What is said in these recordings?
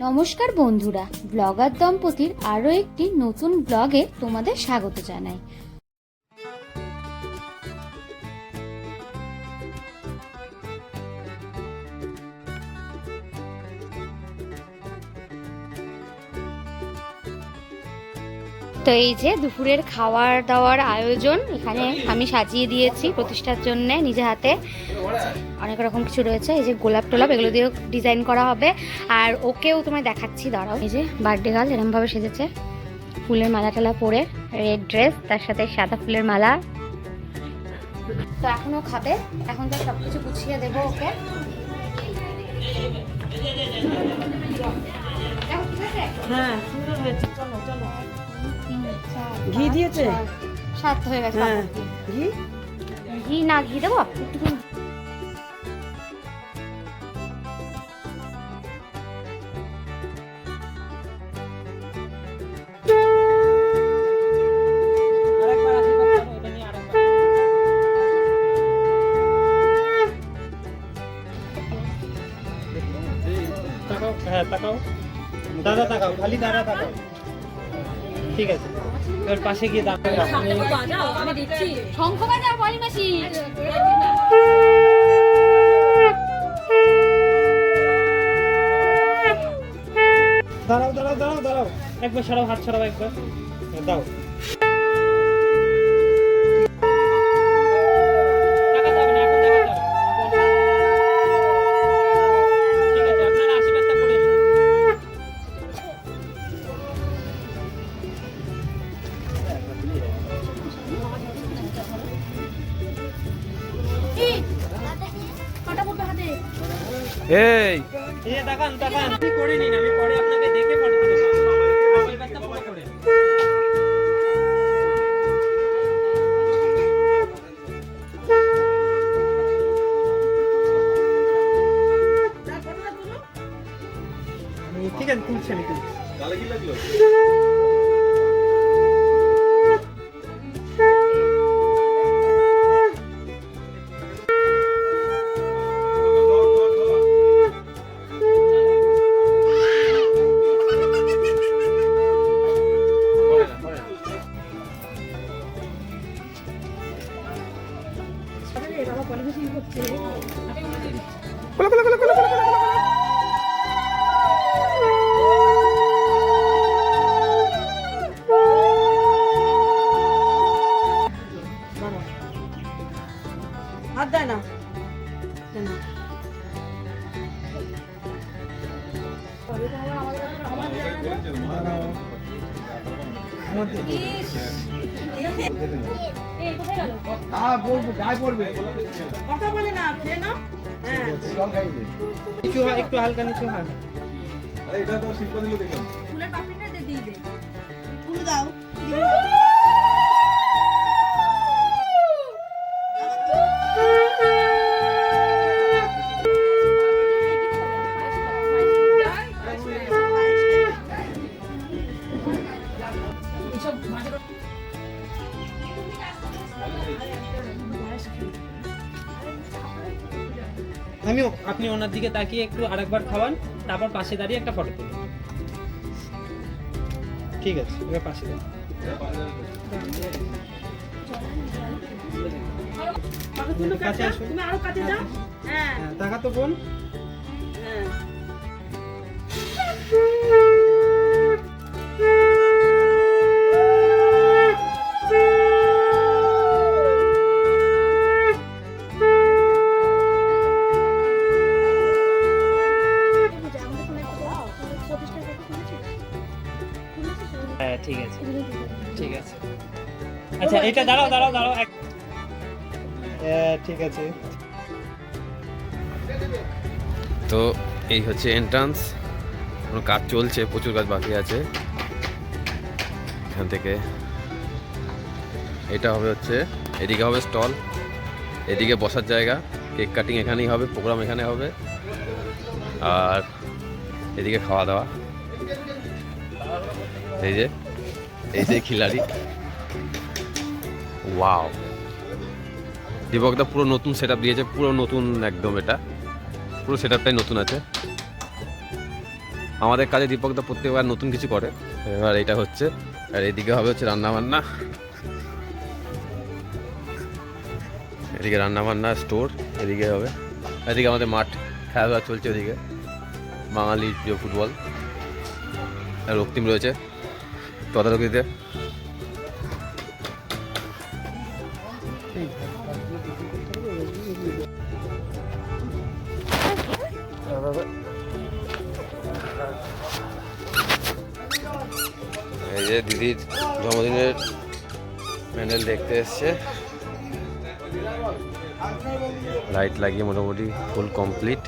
নমস্কার বন্ধুরা ব্লগার দম্পতির আরও একটি নতুন ব্লগে তোমাদের স্বাগত জানাই। তো এই যে দুপুরের খাওয়ার দাওয়ার আয়োজন এখানে আমি সাজিয়ে দিয়েছি প্রতিষ্ঠার জন্য নিজে হাতে। অনেক রকম কিছু রয়েছে, এই যে গোলাপ টোলাপ এগুলো দিয়েও ডিজাইন করা হবে। আর ওকেও তোমায় দেখাচ্ছি, দাঁড়াও। এই যে বার্থডে গার্ল এরমভাবে সেজেছে। ফুলের মালা টালা পরে রেড ড্রেস, তার সাথে সাদা ফুলের মালা। তো এখনও খাবে, এখন তো সব কিছু গুছিয়ে দেবো ওকে? হ্যাঁ সুন্দর হয়েছে, চলো চলো। ঘি দিয়েছে? সাত হয়ে গেছে হ্যাঁ। ঘি? ঘি না ঘি দেবো? একটুখানি। তাকাও হ্যাঁ তাকাও। দাদা তাকাও খালি দাদা তাকাও। ঠিক আছে। ওর পাশে গিয়ে দাঁড়াও শঙ্খ বাজাও বলি মাসি। দাঁড়াও দাঁড়াও দাঁড়াও দাঁড়াও। একবার সরাও হাত সরাও একবার। দাও। এই দেখান তাকান। আমি করে নিন, আমি পরে আপনাকে দেখে পরে দেবো। আশীর্বাদটা পুরো করে কথা হালকা নিচু খেয়ে নাও। হ্যাঁ। একটু একটু হালকা নিচু হাত ফুলের পাপড়িটা দিয়ে দিয়ে দে ফুল দাও। আপনি ওনার দিকে তাকিয়ে একটু আরেকবার খাওয়ান তারপর পাশে দাঁড়িয়ে একটা ফটো তুলুন। ঠিক আছে এবার পাশে দাঁড়ান। কাছে আসুন। তুমি আরও কাছে যাও। হ্যাঁ। তাকাতো তো বোন। হ্যাঁ। হ্যাঁ ঠিক আছে। ঠিক আছে। আচ্ছা এটা দাঁড়াও দাঁড়াও দাঁড়াও এক হ্যাঁ ঠিক আছে। তো এই হচ্ছে এন্ট্রান্স কোনো কাজ চলছে প্রচুর কাজ বাকি আছে। এখান থেকে। এটা হবে হচ্ছে এদিকে হবে স্টল এদিকে বসার জায়গা। কেক কাটিং এখানেই হবে প্রোগ্রাম এখানে হবে। আর এদিকে খাওয়া দাওয়া। এই যে এই যে খিলাড়ি। ওয়াও দীপকদা পুরো নতুন সেট দিয়েছে, পুরো নতুন একদম এটা। পুরো সেট নতুন আছে। আমাদের কাজে দীপক দা প্রত্যেকবার নতুন কিছু করে। এবার এটা হচ্ছে, আর এদিকে হবে হচ্ছে রান্না বান্না এদিকে রান্না বান্না স্টোর এদিকে হবে। এদিকে আমাদের মাঠ, খেলাধুলা চলছে ওদিকে। বাঙালি প্রিয় ফুটবল। আর রক্তিম রয়েছে। তদারকিতে। এই যে দিদির জন্মদিনের প্যান্ডেল দেখতে এসছে। লাইট লাগিয়ে মোটামুটি ফুল কমপ্লিট।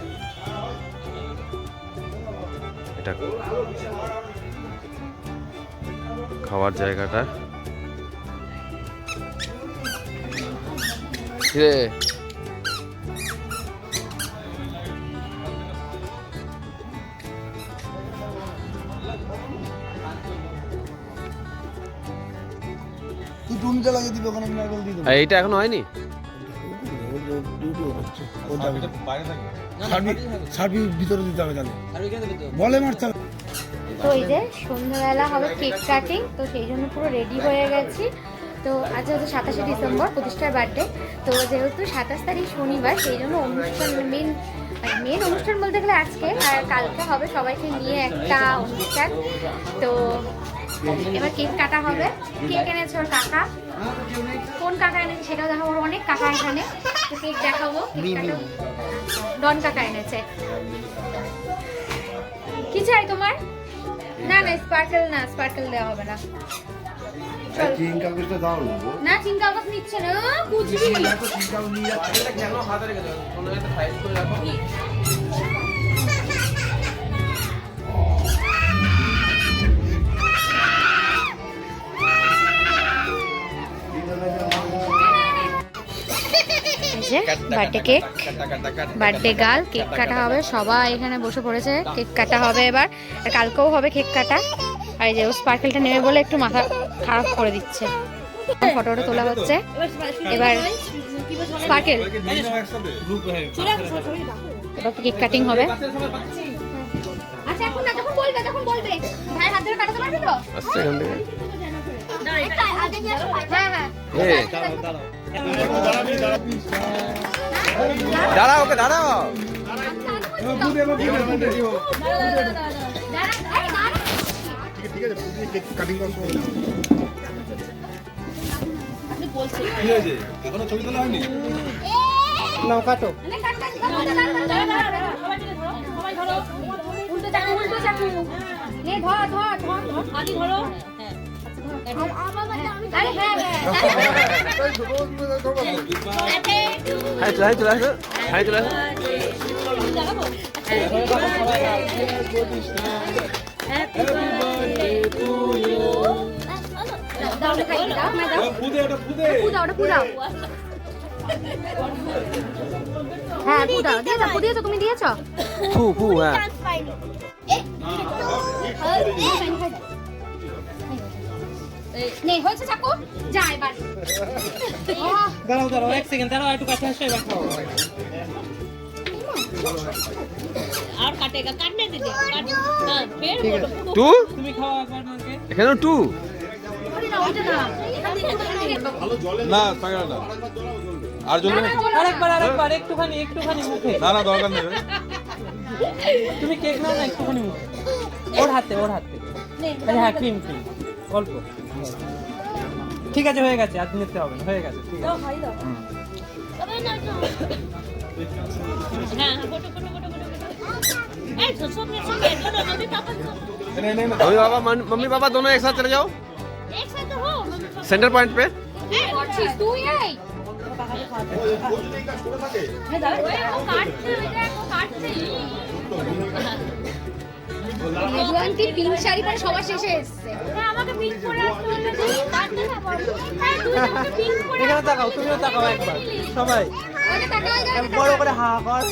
এটা খাওয়ার জায়গাটা। কিরে? তুই লাগিয়ে দিবি ওখানে নারকেল দিয়ে দেবো। আর এইটা এখনও হয়নি? ভিতরে দিতে হবে তাহলে। বলে মারতে হবে। তো এই যে সন্ধ্যাবেলা হবে কেক কাটিং তো সেই জন্য পুরো রেডি হয়ে গেছি। তো আজ হচ্ছে সাতাশে ডিসেম্বর প্রতিষ্ঠার বার্থডে তো যেহেতু সাতাশ তারিখ শনিবার সেই জন্য অনুষ্ঠান মেন মেন অনুষ্ঠান বলতে গেলে আজকে আর কালকে হবে সবাইকে নিয়ে একটা অনুষ্ঠান। তো এবার কেক কাটা হবে। কেক এনেছে ওর কাকা। কোন কাকা এনেছে সেটাও দেখাবো ওর অনেক কাকা এখানে। তো কেক দেখাবো ডন কাকা এনেছে। কি চাই তোমার? না না স্পার্কেল না স্পার্কেল দেওয়া হবে না। চিন কাগজটা দাও না না চিন্তা কাগজ নিচ্ছে না বুঝবি এত চিন কাগজ নিয়ে যাচ্ছে এই যে birthday cake. Birthday girl cake কাটা হবে। সবাই এখানে বসে পড়েছে। কেক কাটা হবে এবার। আর কালকেও হবে কেক কাটা। আর এই যে ও স্পার্কেলটা নেবে বলে একটু মাথা খারাপ করে দিচ্ছে। ফটোটা তোলা হচ্ছে। এবার স্পার্কেল এবার কেক কাটিং হবে। আচ্ছা এখন না যখন বলবে তখন বলবে। ভাই হাত ধরে কাটাতে পারবে তো? দাঁড়াও ওকে দাঁড়াও। নাও কাটো। নে ধর ধর ধর ধর আদি ধরো। আরে হাই চলে হাই চলে আসো হাই চলে আসো দাও না খাই দাও না দাও পুদাও ওটা পুদাও হ্যাঁ পুদাও দিয়েছ পুদিয়েছো তুমি দিয়েছ ফু ফু হ্যাঁ হয়েছে চাকু? যা এবার। দাঁড়াও দাঁড়াও এক সেকেন্ড দাঁড়াও একটু কাছে আসো এবার। আর কাটেগা কাটনে দিদি হ্যাঁ, টু? তুমি খাও একবার এখানে টু? না আরেকবার আরেকবার একটুখানি একটুখানি দরকার নেই। তুমি কেক না একটুখানি মুখে। ওর হাতে ওর হাতে। হ্যাঁ ক্রিম ক্রিম। অল্প। ঠিক আছে হয়ে গেছে আর নিতে হবে না হয়ে গেছে ঠিক আছে हाँ फोटो फोटो फोटो फोटो ए तो सब में सब में दोनों मम्मी पापा दोनों। नहीं नहीं मम्मी पापा मन- मम्मी पापा दोनों एक साथ चले जाओ एक साथ तो हो मम्मी पापा सेंटर पॉइंट पे মেজুয়ান্তি পিঙ্ক শাড়ি পরে সবার শেষে এসছে। এখানে তাকাও তুমিও তাকাও একবার সবাই। বড় করে হা কর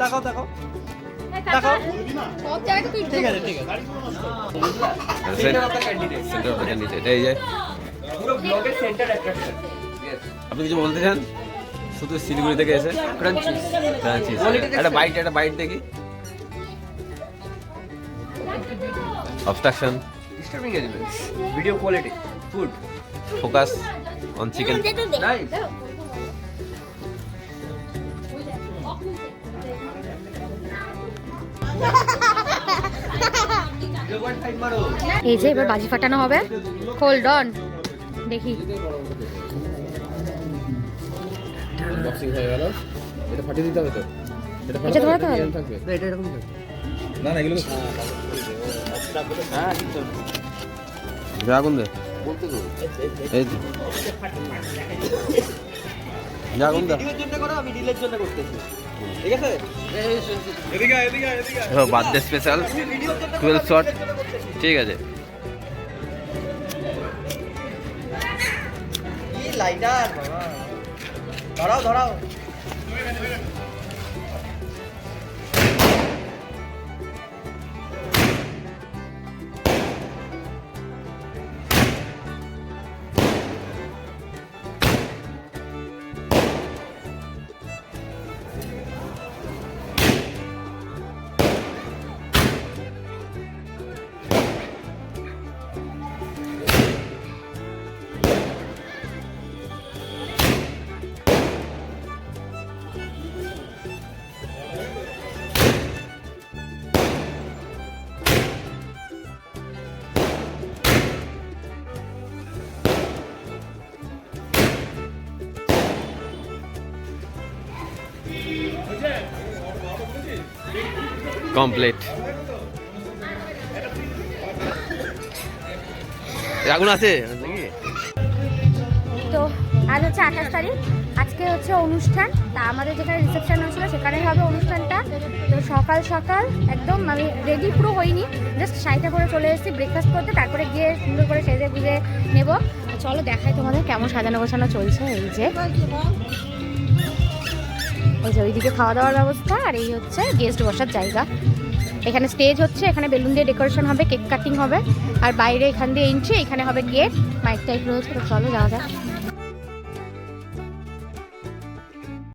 তাকাও তাকাও। আপনি কিছু বলতে চান? শুধু শিলিগুড়ি থেকে এসে? একটা একটা বাইট দেখি। Obstruction disturbing elements video quality food focus on chicken nice এই যে এবার বাজি ফাটানো হবে। হোল্ড অন দেখি। হয়ে এটা ফাটিয়ে দিতে হবে তো? এটা এটা ধরাতে হবে। থাকবে। এটা এরকম না না এগুলো হ্যাঁ এটা আগুন দে এই তো। আগুন দে। ভিডিওর জন্য করো আমি রিলের জন্য করতেছি। ঠিক আছে? এদিকে আয়, এদিকে আয়, এদিকে আয়। বার্থডে স্পেশাল টুয়েলভ শট ঠিক আছে। লাইটার ধরাও ধরাও কমপ্লিট। আগুন আছে তো আজ হচ্ছে আঠাশ তারিখ। আজকে হচ্ছে অনুষ্ঠান। তা আমাদের যেখানে রিসেপশন হয়েছিল সেখানেই হবে অনুষ্ঠানটা। তো সকাল সকাল একদম আমি রেডি পুরো হইনি। জাস্ট শাড়িটা করে চলে এসেছি ব্রেকফাস্ট করতে। তারপরে গিয়ে সুন্দর করে সেজে গুজে নেব চলো দেখাই তোমাদের কেমন সাজানো গোছানো চলছে এই যে। এই যে ওইদিকে খাওয়া দাওয়ার ব্যবস্থা, আর এই হচ্ছে গেস্ট বসার জায়গা। এখানে স্টেজ হচ্ছে, এখানে বেলুন দিয়ে ডেকোরেশন হবে কেক কাটিং হবে, আর বাইরে এখান দিয়ে এন্ট্রি এখানে হবে গেট মাইক টাইপ রয়েছে চলো যাওয়া যাক।